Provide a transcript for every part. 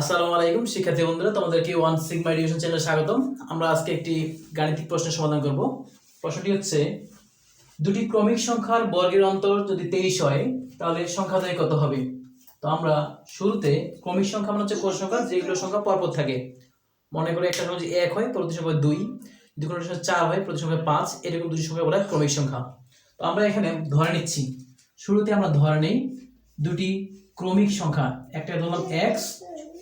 আসসালামু আলাইকুম, শিক্ষার্থী বন্ধুরা, তোমাদেরকে ওয়ান সিগমা এডুকেশন চ্যানেলে স্বাগতম। আমরা আজকে একটি গাণিতিক প্রশ্নের সমাধান করব। প্রশ্নটি হচ্ছে, দুটি ক্রমিক সংখ্যার বর্গের অন্তর যদি তেইশ হয়, তাহলে সংখ্যাদ্বয় কত হবে? তো আমরা শুরুতে ক্রমিক সংখ্যা মানে হচ্ছে কোন সংখ্যা, যেগুলো সংখ্যা পরপর থাকে। মনে করে একটা সংখ্যা এক হয় পরবর্তী সংখ্যা দুই। যদি কোনো সংখ্যা চার হয় প্রতি সংখ্যা পাঁচ। এরকম দুটি সংখ্যা বলা ক্রমিক সংখ্যা। তো আমরা এখানে ধরে নিচ্ছি। শুরুতে আমরা ধরে নেই দুটি ক্রমিক সংখ্যা। একটা ধরলাম এক্স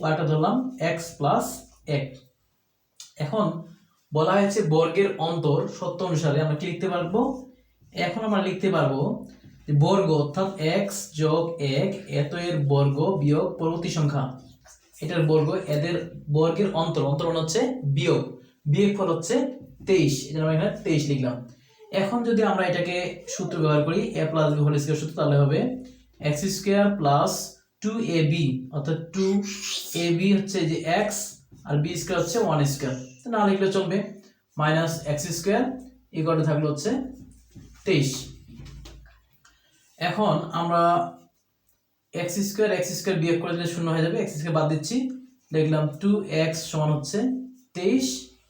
ও একটা ধরলাম এক্স প্লাস এক। এখন বলা হয়েছে বর্গের অন্তর সত্য অনুসারে আমরা কি লিখতে পারব? এখন আমরা লিখতে পারব বর্গ অর্থাৎ এক্স যোগ এক এত এর বর্গ বিয়োগ পরবর্তী সংখ্যা। এটার বর্গ, এদের বর্গের অন্তর অন্তর মানে হচ্ছে বিয়োগ। বিয়োগ ফল হচ্ছে তেইশ এটা আমরা এখানে তেইশ লিখলাম। এখন যদি আমরা এটাকে সূত্র ব্যবহার করি A plus B whole square সূত্র, তাহলে হবে x square plus two A B অর্থাৎ টু এ বি হচ্ছে যে এক্স আর বি স্কোয়ার হচ্ছে ওয়ান স্কোয়ার না লিখলে চলবে মাইনাস এক্স স্কোয়ার ইকুয়াল থাকলে হচ্ছে তেইশ। এখন আমরা এক্স স্কোয়ার এক্স স্কোয়ার বিয়োগ করে দিলে শূন্য হয়ে যাবে। এক্স স্কোয়ার বাদ দিচ্ছি। দেখলাম টু এক্স সমান হচ্ছে তেইশ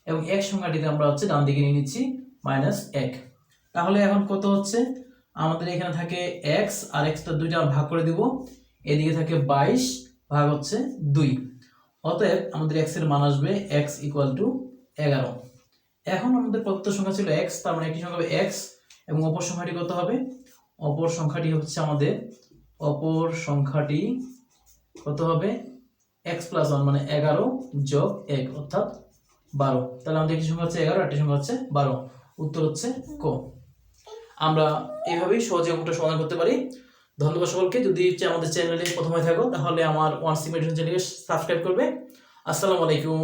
এবং এক সংখ্যাটিতে আমরা হচ্ছে ডান দিকে নিয়ে নিচ্ছি মাইনাস এক। তাহলে এখন কত হচ্ছে? আমাদের এখানে থাকে এক্স আর এক্সটা দুইটা ভাগ করে দিব। এদিকে থাকে বাইশ ভাগ হচ্ছে দুই। অতএব আমাদের এক্সের মান আসবে এক্স ইকুয়াল টু এগারো। এখন আমাদের প্রদত্ত সংখ্যা ছিল এক্স তার মানে একটি সংখ্যা হবে এক্স এবং অপর সংখ্যাটি কত হবে? অপর সংখ্যাটি হচ্ছে আমাদের, অপর সংখ্যাটি কত হবে? এক্স প্লাস ওয়ান মানে এগারো যোগ এক, অর্থাৎ বারো। তাহলে আমাদের একটি সংখ্যা হচ্ছে এগারো একটি সংখ্যা হচ্ছে বারো। উত্তর হচ্ছে ক। আমরা এইভাবেই সহজে অঙ্কটা সমাধান করতে পারি। ধন্যবাদ সকলকে। যদি আমাদের চ্যানেলে প্রথমে থাকো, তাহলে আমার ওয়ান সি মেডিটেশন চ্যানেলকে সাবস্ক্রাইব করবে। আসসালামু আলাইকুম।